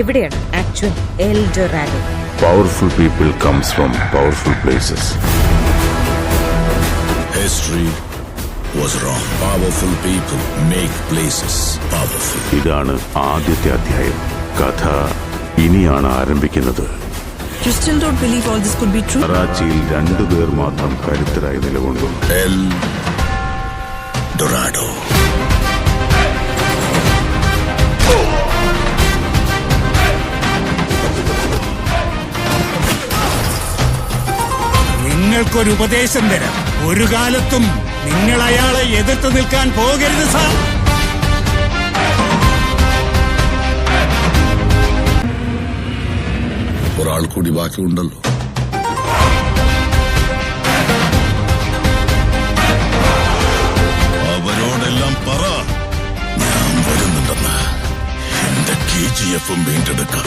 എവിടെയാണ്? Actual Eldorado powerful people comes from powerful places history was wrong powerful people make places powerful ഇതാണ് ആദ്യത്തെ അധ്യായം. കഥ ഇനിയാണ് ആരംഭിക്കുന്നത്. കറാച്ചിയിൽ രണ്ടുപേർ മാത്രം കരുത്തരായി നിലകൊണ്ടു. ഡൊറാഡോ നിങ്ങൾക്കൊരു ഉപദേശം തരാം. ഒരു കാലത്തും നിങ്ങൾ അയാളെ എതിർത്ത് നിൽക്കാൻ പോകരുത് സാർ. ഒരാൾ കൂടി ബാക്കിയുണ്ടല്ലോ. അവരോടെല്ലാം പറ. ഞാൻ വരുന്നുണ്ടെന്ന്. എന്റെ കെ ജി എഫും വീണ്ടെടുക്കാം.